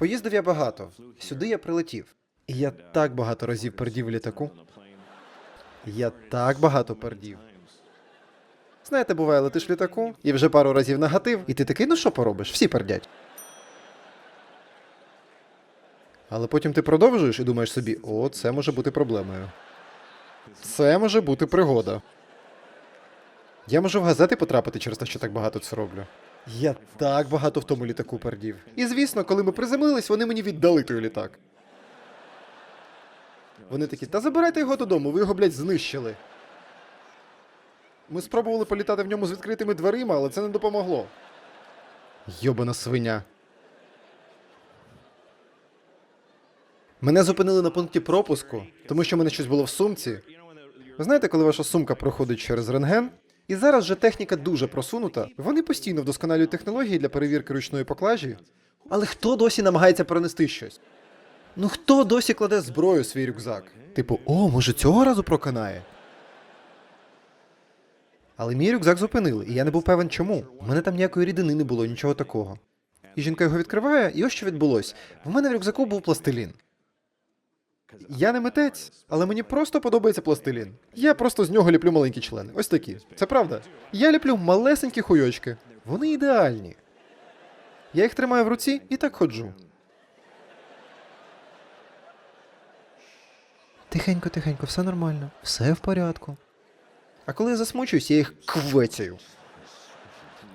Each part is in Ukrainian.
Поїздив я багато. Сюди я прилетів. І я так багато разів пердів літаку. Я так багато пердів. Знаєте, буває, летиш в літаку і вже пару разів нагатив, і ти такий, ну що поробиш? Всі пердять. Але потім ти продовжуєш і думаєш собі, о, це може бути проблемою. Це може бути пригода. Я можу в газети потрапити через те, що так багато це роблю. Я так багато в тому літаку пердів. І звісно, коли ми приземлились, вони мені віддали той літак. Вони такі, та забирайте його додому, ви його, блядь, знищили. Ми спробували політати в ньому з відкритими дверима, але це не допомогло. Йобана свиня. Мене зупинили на пункті пропуску, тому що в мене щось було в сумці. Ви знаєте, коли ваша сумка проходить через рентген? І зараз вже техніка дуже просунута. Вони постійно вдосконалюють технології для перевірки ручної поклажі. Але хто досі намагається пронести щось? Ну хто досі кладе зброю в свій рюкзак? Типу, о, може цього разу проканає? Але мій рюкзак зупинили, і я не був певен чому. У мене там ніякої рідини не було, нічого такого. І жінка його відкриває, і ось що відбулось. В мене в рюкзаку був пластилін. Я не митець, але мені просто подобається пластилін. Я просто з нього ліплю маленькі члени. Ось такі. Це правда. Я ліплю малесенькі хуйочки. Вони ідеальні. Я їх тримаю в руці і так ходжу. Тихенько, тихенько, все нормально, все в порядку. А коли я засмучуюсь, я їх квецяю.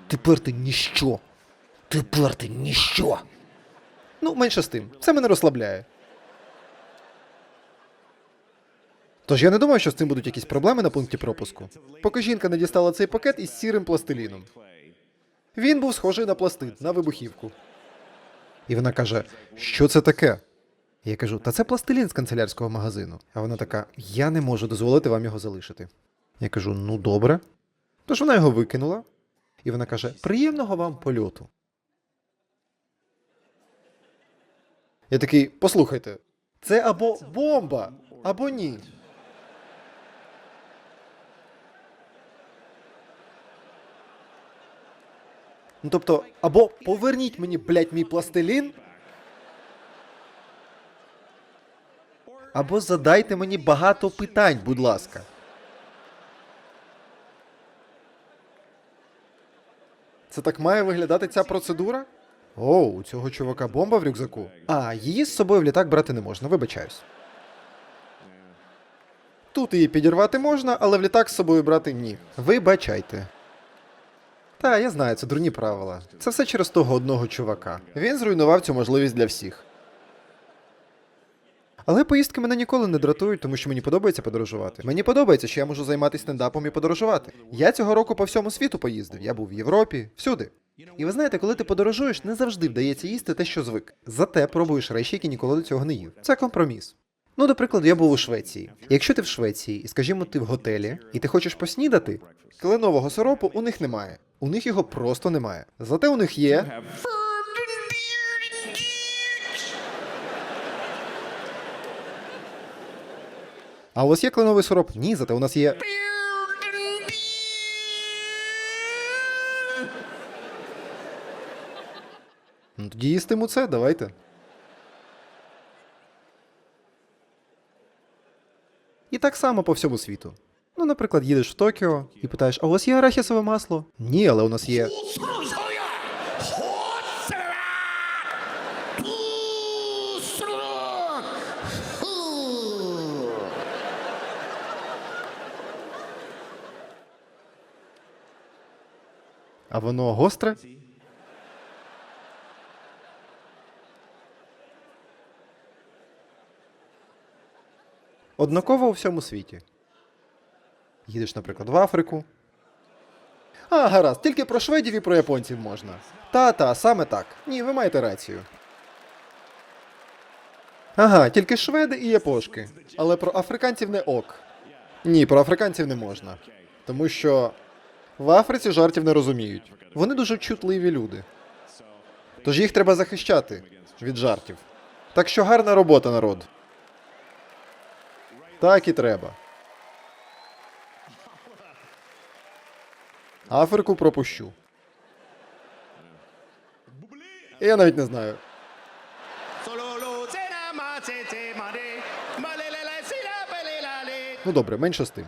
Тепер ти ніщо. Тепер ти ніщо. Ну, менше з тим. Це мене розслабляє. Тож я не думаю, що з цим будуть якісь проблеми на пункті пропуску. Поки жінка не дістала цей пакет із сірим пластиліном. Він був схожий на пластид, на вибухівку. І вона каже: що це таке? Я кажу, та це пластилін з канцелярського магазину. А вона така: я не можу дозволити вам його залишити. Я кажу: ну добре. Тож вона його викинула. І вона каже: приємного вам польоту. Я такий, послухайте, це або бомба, або ні. Ну тобто, або поверніть мені, блядь, мій пластилін. Або задайте мені багато питань, будь ласка. Це так має виглядати ця процедура? О, у цього чувака бомба в рюкзаку. А, її з собою в літак брати не можна, вибачаюсь. Тут її підірвати можна, але в літак з собою брати ні. Вибачайте. Та, я знаю, це дурні правила. Це все через того одного чувака. Він зруйнував цю можливість для всіх. Але поїздки мене ніколи не дратують, тому що мені подобається подорожувати. Мені подобається, що я можу займатися стендапом і подорожувати. Я цього року по всьому світу поїздив. Я був в Європі, всюди. І ви знаєте, коли ти подорожуєш, не завжди вдається їсти те, що звик. Зате пробуєш речі, які ніколи до цього не їв. Це компроміс. Ну, до прикладу, я був у Швеції. Якщо ти в Швеції, і скажімо, ти в готелі, і ти хочеш поснідати, кленового сиропу у них немає. У них його просто немає. Зате у них є. А у вас є кленовий сироп? Ні, зате у нас є. Ну, тоді їстиму це, давайте. І так само по всьому світу. Ну, наприклад, їдеш в Токіо і питаєш, а у вас є арахісове масло? Ні, але у нас є. А воно гостре? Однаково у всьому світі. Їдеш, наприклад, в Африку. А, гаразд, тільки про шведів і про японців можна. Та-та, саме так. Ні, ви маєте рацію. Ага, тільки шведи і япошки. Але про африканців не ок. Ні, про африканців не можна. Тому що в Африці жартів не розуміють. Вони дуже чутливі люди. Тож їх треба захищати від жартів. Так що гарна робота, народ. Так і треба. Африку пропущу. Я навіть не знаю. Ну добре, менше з тим.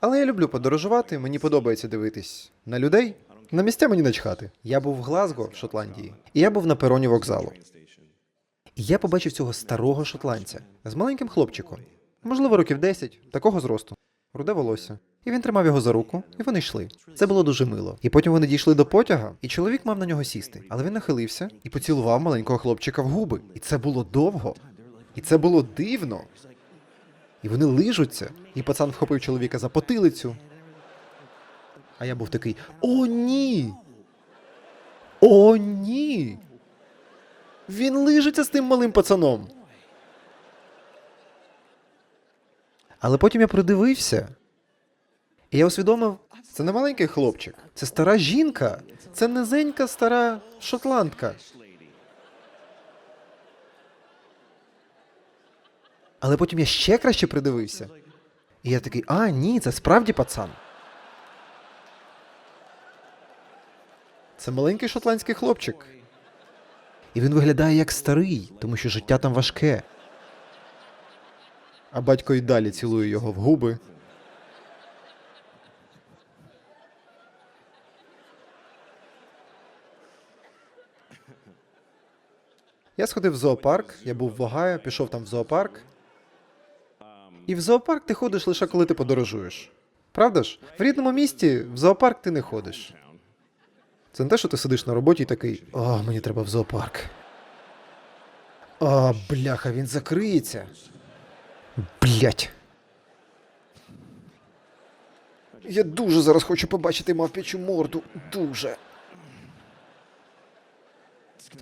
Але я люблю подорожувати, мені подобається дивитись на людей, на місця мені начхати. Я був в Глазго, в Шотландії, і я був на пероні вокзалу. І я побачив цього старого шотландця з маленьким хлопчиком, можливо, років 10, такого зросту, руде волосся. І він тримав його за руку, і вони йшли. Це було дуже мило. І потім вони дійшли до потяга, і чоловік мав на нього сісти. Але він нахилився і поцілував маленького хлопчика в губи. І це було довго. І це було дивно. І вони лижуться. І пацан вхопив чоловіка за потилицю. А я був такий: О, ні! О, ні! Він лижеться з тим малим пацаном. Але потім я придивився. І я усвідомив, це не маленький хлопчик, це стара жінка, це низенька стара шотландка. Але потім я ще краще придивився. І я такий, а, ні, це справді пацан. Це маленький шотландський хлопчик. І він виглядає як старий, тому що життя там важке. А батько й далі цілує його в губи. Я сходив в зоопарк, я був в Огайо, пішов там в зоопарк. І в зоопарк ти ходиш лише коли ти подорожуєш. Правда ж? В рідному місті в зоопарк ти не ходиш. Це не те, що ти сидиш на роботі і такий. О, мені треба в зоопарк. О, бляха, він закриється. Блять. Я дуже зараз хочу побачити мавпячу морду. Дуже.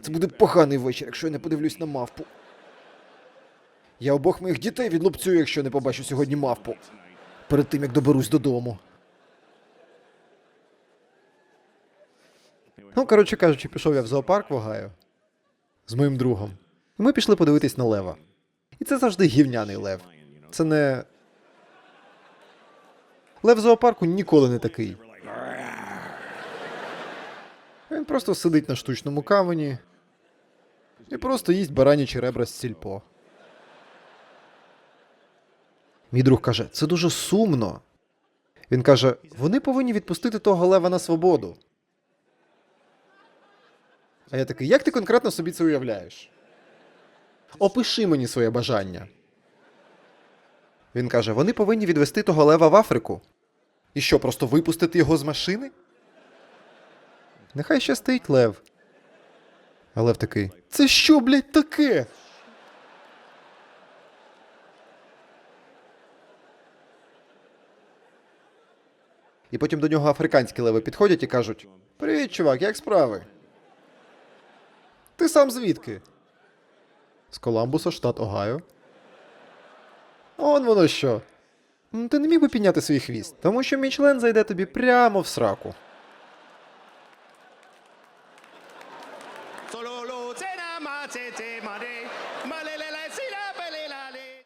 Це буде поганий вечір, якщо я не подивлюсь на мавпу. Я обох моїх дітей відлупцюю, якщо не побачу сьогодні мавпу. Перед тим, як доберусь додому. Ну, коротше кажучи, пішов я в зоопарк в Огайо з моїм другом. І ми пішли подивитись на лева. І це завжди гівняний лев. Це не. Лев зоопарку ніколи не такий. Він просто сидить на штучному камені і просто їсть баранячі ребра з сільпо. Мій друг каже: це дуже сумно. Він каже: вони повинні відпустити того лева на свободу. А я такий, як ти конкретно собі це уявляєш? Опиши мені своє бажання. Він каже: вони повинні відвести того лева в Африку. І що, просто випустити його з машини? Нехай ще стоїть лев. А лев такий: Це що, блядь, таке? І потім до нього африканські леви підходять і кажуть: Привіт, чувак, як справи? Ти сам звідки? З Коламбуса, штат Огайо. Он воно що. Ти не міг би підняти свій хвіст, тому що мій член зайде тобі прямо в сраку.